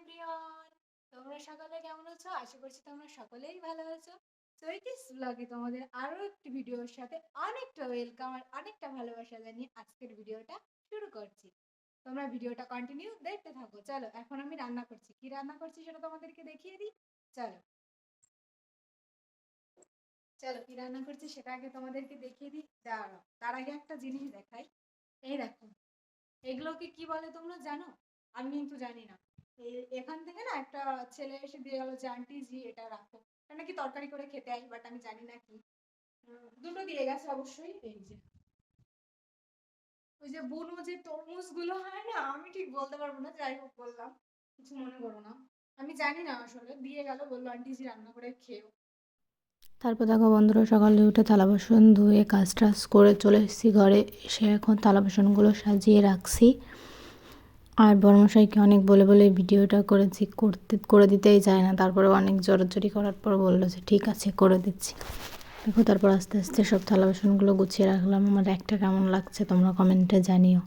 Everyone, তোমরা সকলে কেমন আছো? আশা করছি তোমরা সকলেই ভালো আছো। চৈতিস ব্লগে তোমাদের আরও একটি ভিডিওর সাথে অনেকটা ওয়েলকাম আর অনেকটা ভালোবাসা জানিয়ে আজকের ভিডিওটা শুরু করছি। তোমরা ভিডিওটা কন্টিনিউ দেখতে থাকো। চলো, এখন আমি রান্না করছি। কি রান্না করছি সেটা তোমাদেরকে দেখিয়ে দিই। চলো। চলো, কি রান্না করছি সেটা আগে তোমাদেরকে দেখিয়ে দিই। দাঁড়াও, তার আগে একটা জিনিস দেখাই। এই দেখো, এগুলোকে কি বলে তোমরা জানো? আমি কিন্তু জানি না। এখান থেকে না একটা ছেলে এসে দিয়ে গেল যে আন্টি জি এটা রাখো। এটা নাকি তরকারি করে খেতে হয় বাট আমি জানি না কি। দুটো দিয়ে গেছে অবশ্যই। এই যে। ওই যে বুনো যে তরমুজগুলো হয় না আমি ঠিক বলতে পারব না যাই হোক বললাম। কিছু মনে করো না। আমি জানি না আসলে দিয়ে গেল বলল আন্টি জি রান্না করে খেও তারপর দেখো বন্ধুরা সকালে উঠে থালা বাসন ধুয়ে কাজ টাজ করে চলে এসেছি ঘরে। এসে এখন থালা বাসনগুলো সাজিয়ে রাখছি। আর বর্মশাইকে অনেক বলে বলে ভিডিওটা করেছি, করতে, করে দিতেই যায় না। তারপরে অনেক জোরাজোরি করার পর বলল যে, ঠিক আছে, করে দিচ্ছি। দেখো, তারপর আস্তে আস্তে সব থালা বাসনগুলো গুছিয়ে রাখলাম। আমার একটা কেমন লাগছে তোমরা কমেন্টে জানিও।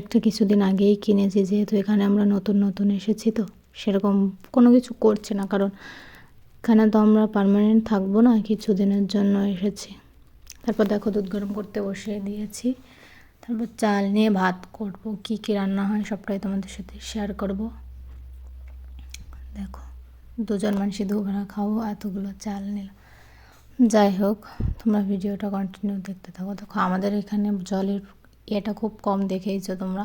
একটা কিছুদিন আগেই কিনেছি, যেহেতু এখানে আমরা নতুন নতুন এসেছি তো, সেরকম কোনো কিছু করছে না। কারণ এখানে তো আমরা পার্মানেন্ট থাকব না কিছু দিনের জন্য এসেছি। তারপর দেখো, দুধ গরম করতে বসিয়ে দিয়েছি। তারপর চাল নিয়ে ভাত করব, কি কি রান্না হয় সবটাই তোমাদের সাথে শেয়ার করব। দেখো, দুজন মানুষই দুবেলা খাব, এতগুলো চাল নিলাম। যাই হোক, তোমরা ভিডিওটা কন্টিনিউ দেখতে থাকো। দেখো, আমাদের এখানে জলের ইয়েটা খুব কম দেখেইছো তোমরা।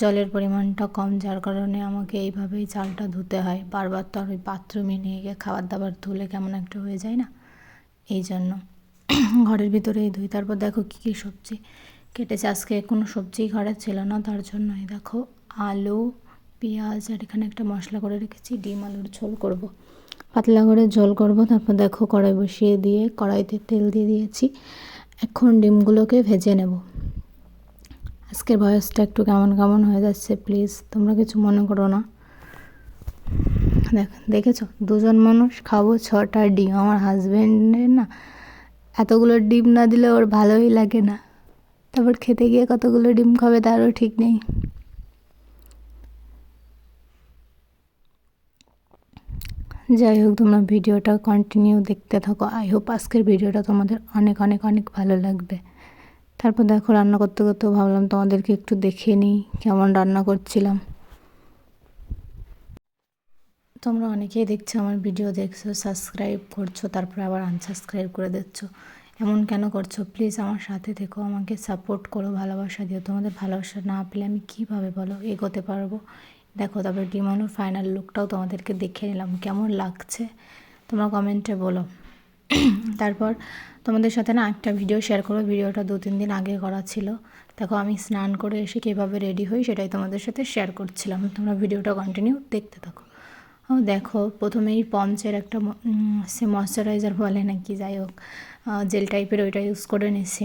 জলের পরিমাণটা কম, যার কারণে আমাকে এইভাবেই চালটা ধুতে হয়। বারবার তো আর ওই বাথরুমে নিয়ে গিয়ে খাবার দাবার ধুলে কেমন একটা হয়ে যায় না? এই জন্য ঘরের ভিতরেই ধুই। তারপর দেখো, কী কী সবজি কেটেছে। আজকে কোনো সবজি ঘরে ছিল না, তার জন্যই দেখো আলু, পেঁয়াজ আর এখানে একটা মশলা করে রেখেছি, ডিম আলুর ঝোল করব। পাতলা করে ঝোল করব, তারপর দেখো কড়াই বসিয়ে দিয়ে কড়াইতে তেল দিয়ে দিয়েছি। এখন ডিমগুলোকে ভেজে নেব। আজকের বয়সটা একটু কেমন কেমন হয়ে যাচ্ছে প্লিজ, তোমরা কিছু মনে করো না। দেখ, দেখেছ? দুজন মানুষ, খাব ছটা ডিম। আমার হাজব্যান্ডের না এতগুলো ডিম না দিলে ওর ভালোই লাগে না। তারপর খেতে গিয়ে কতগুলো ডিম খাবে তারও ঠিক নেই। যাই হোক, তোমরা ভিডিওটা কন্টিনিউ দেখতে থাকো। আই হোপ আজকের ভিডিওটা তোমাদের অনেক অনেক অনেক ভালো লাগবে। তারপর দেখো, রান্না করতে করতেও ভাবলাম তোমাদেরকে একটু দেখে নিই কেমন রান্না করছিলাম। তোমরা অনেকেই দেখছ আমার ভিডিও দেখছ সাবস্ক্রাইব করছ, তারপরে আবার আনসাবস্ক্রাইব করে দিচ্ছ। এমন কেন করছ? প্লিজ আমার সাথে থেকো, আমাকে সাপোর্ট করো, ভালোবাসা দিও। তোমাদের ভালোবাসা না পেলে আমি কীভাবে বলো? এগোতে পারব? দেখো, তারপরে ডিমানোর ফাইনাল লুকটাও তোমাদেরকে দেখে নিলাম। কেমন লাগছে? তোমরা কমেন্টে বলো। তারপর তোমাদের সাথে না একটা ভিডিও শেয়ার করব। ভিডিওটা দু, তিন দিন আগে করা ছিল। দেখো, আমি স্নান করে এসে কীভাবে রেডি হই সেটাই তোমাদের সাথে শেয়ার করছিলাম। তোমরা ভিডিওটা কন্টিনিউ দেখতে থাকো। দেখো, প্রথমেই পঞ্চের একটা সে ময়শ্চারাইজার বলে নাকি, যাই হোক জেল টাইপের ওইটা ইউজ করে নিয়েছি।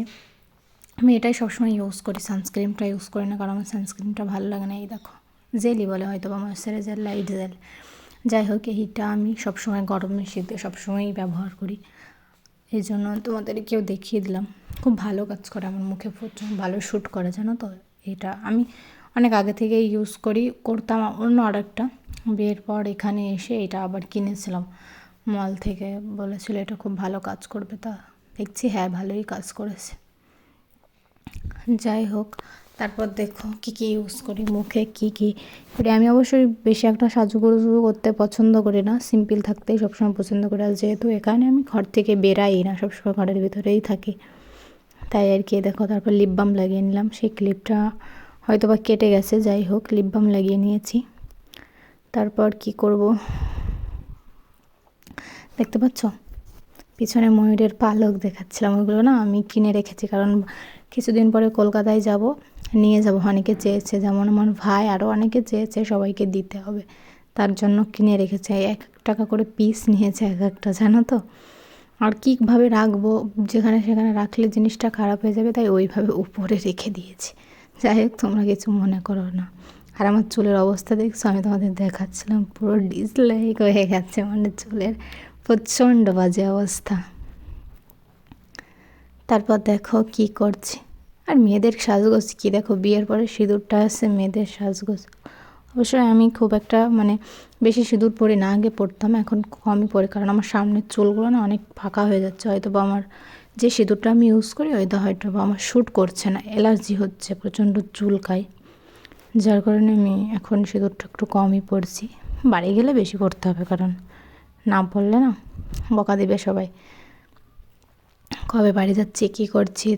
আমি এটাই সবসময় ইউজ করি সানস্ক্রিনটা ইউজ করি না, কারণ আমার সানস্ক্রিনটা ভালো লাগে না, এই দেখো জেলই বলে হয়তো বা ময়শ্চারাইজার লাইট জেল যাই হোক এইটা আমি সবসময় গরমে শীতে সবসময়ই ব্যবহার করি। এই জন্য তোমাদের কেউ দেখিয়ে দিলাম। খুব ভালো কাজ করে আমার মুখে প্রচুর ভালো শ্যুট করে, জানো তো? এটা আমি অনেক আগে থেকেই ইউজ করি, করতাম অন্য আরেকটা। বিয়ের পর এখানে এসে এটা আবার কিনেছিলাম। মল থেকে বলেছিল এটা খুব ভালো কাজ করবে, তা দেখছি হ্যাঁ ভালোই কাজ করেছে। যাই হোক, তারপর দেখো কী কী ইউজ করি, মুখে কী কী করি। আমি অবশ্যই বেশি একটা সাজুগুজু করতে পছন্দ করি না সিম্পল থাকতেই সবসময় পছন্দ করি। আর যেহেতু এখানে আমি ঘর থেকে বেরাই না, সবসময় ঘরের ভিতরেই থাকি। তাই আর কি, দেখো তারপর লিপ বাম লাগিয়ে নিলাম। সেই ক্লিপটা হয়তো বা কেটে গেছে, যাই হোক লিপ বাম লাগিয়ে নিয়েছি। তারপর কি করব? দেখতে পাচ্ছ? পিছনে ময়ূরের পালক দেখাচ্ছিলাম। ওইগুলো না আমি কিনে রেখেছি কারণ কিছুদিন পরে কলকাতায় যাব, নিয়ে যাব। অনেকে চেয়েছে, যেমন আমার ভাই আরও অনেকে চেয়েছে সবাইকে দিতে হবে। তার জন্য কিনে রেখেছে। এক এক টাকা করে পিস নিয়েছে এক একটা, জানো তো? আর কীভাবে রাখব? যেখানে সেখানে রাখলে জিনিসটা খারাপ হয়ে যাবে, তাই ওইভাবে উপরে রেখে দিয়েছি। যাই হোক, তোমরা কিছু মনে করো না। আর আমার চুলের অবস্থা দেখছ? আমি তোমাদের দেখাচ্ছিলাম, পুরো ডিসলাইক হয়ে গেছে মানে চুলের প্রচণ্ড বাজে অবস্থা। তারপর দেখো কি করছে। আর মেয়েদের সাজগোজ কি? দেখো বিয়ের পরে সিঁদুরটা আছে, মেয়েদের সাজগোজ। অবশ্যই আমি খুব একটা মানে বেশি সিঁদুর পরি না আগে পরতাম, এখন কমই পরি। কারণ আমার সামনের চুলগুলো না অনেক ফাঁকা হয়ে যাচ্ছে। হয়তো বা আমার যে সিঁদুরটা আমি ইউজ করি, হয়তো হয়তো বা আমার শ্যুট করছে না। অ্যালার্জি হচ্ছে, প্রচণ্ড চুলকায়। যার কারণে আমি এখন সিঁদুরটা একটু কমই পড়ছি। বাড়ি গেলে বেশি পরতে হবে, কারণ না পড়লে না বকা দেবে সবাই। কবে বাড়ি যাচ্ছি, কী করছি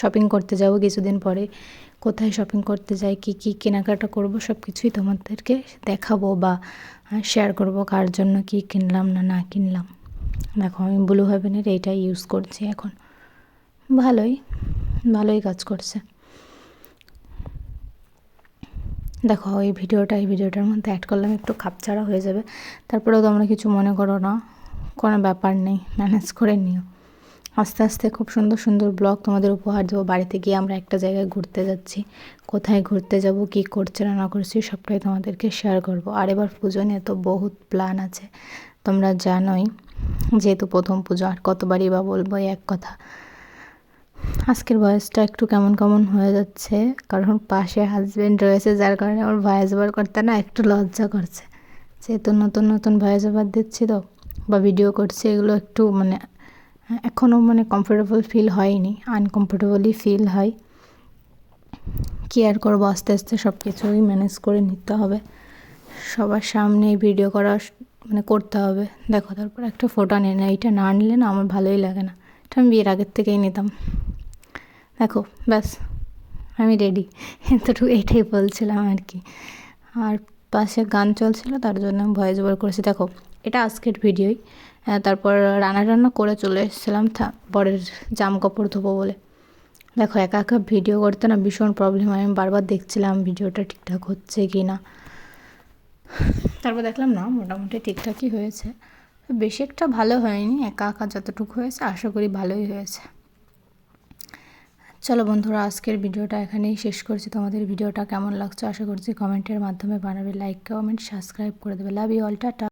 শপিং করতে যাব কিছুদিন পরে, কোথায় শপিং করতে যাই, কী কী কেনাকাটা করব সব কিছুই তোমাদেরকে দেখাবো বা শেয়ার করব কার জন্য কী কিনলাম না না কিনলাম। দেখো, আমি ব্লু হেভেনের এইটাই ইউজ করছি এখন। ভালোই ভালোই কাজ করছে। দেখো, এই ভিডিওটা, এই ভিডিওটার মধ্যে অ্যাড করলাম, একটু খাপছাড়া হয়ে যাবে। তারপরেও তোমরা কিছু মনে করো না, কোনো ব্যাপার নেই ম্যানেজ করে নিও। আস্তে আস্তে খুব সুন্দর সুন্দর ব্লগ তোমাদের উপহার দেবো। বাড়িতে গিয়ে আমরা একটা জায়গায় ঘুরতে যাচ্ছি। কোথায় ঘুরতে যাব, কী করছে না না করছি, সবটাই তোমাদেরকে শেয়ার করব। আর এবার পুজো নিয়ে তো বহুত প্ল্যান আছে। তোমরা জানোই, যেহেতু প্রথম পুজো, আর কতবারই বা বলব এক কথা। আজকের ভয়েসটা একটু কেমন কেমন হয়ে যাচ্ছে, কারণ পাশে হাজবেন্ড রয়েছে, যার কারণে আমার ভয়েস ওভার করতে না একটু লজ্জা করছে। যেহেতু নতুন নতুন ভয়েস ওভার দিচ্ছি তো, বা ভিডিও করছি, এগুলো একটু মানে এখনও মানে কমফোর্টেবল ফিল হয়নি আনকমফোর্টেবলই ফিল হয়। কি আর করব, আস্তে আস্তে সব কিছুই ম্যানেজ করে নিতে হবে। সবার সামনে ভিডিও করা মানে করতে হবে। দেখো, তারপর একটা ফটো নিয়ে না এইটা না আনলে না আমার ভালোই লাগে না। এটা আমি বিয়ের আগের থেকেই নিতাম। দেখো, ব্যাস, আমি রেডি এতটুকু এটাই বলছিলাম আর কি। আর পাশে গান চলছিল, তার জন্য ভয়েস ওভার করেছি। দেখো, এটা আজকের ভিডিওই। তারপর রান্না টান্না করে চলে এসেছিলাম পরের জামা কাপড় ধোবো বলে। দেখো, একা একা ভিডিও করতে না ভীষণ প্রবলেম হয় আমি বারবার দেখছিলাম ভিডিওটা ঠিকঠাক হচ্ছে কি না। তারপর দেখলাম, না, মোটামুটি ঠিকঠাকই হয়েছে। বেশি একটা ভালো হয়নি, একা একা যতটুকু হয়েছে, আশা করি ভালোই হয়েছে। চলো বন্ধুরা, আজকের ভিডিওটা এখানেই শেষ করছি। তোমাদের ভিডিওটা কেমন লাগছে আশা করছি কমেন্টের মাধ্যমে বানাবে। লাইক কমেন্ট সাবস্ক্রাইব করে দেবে। Love you all tata.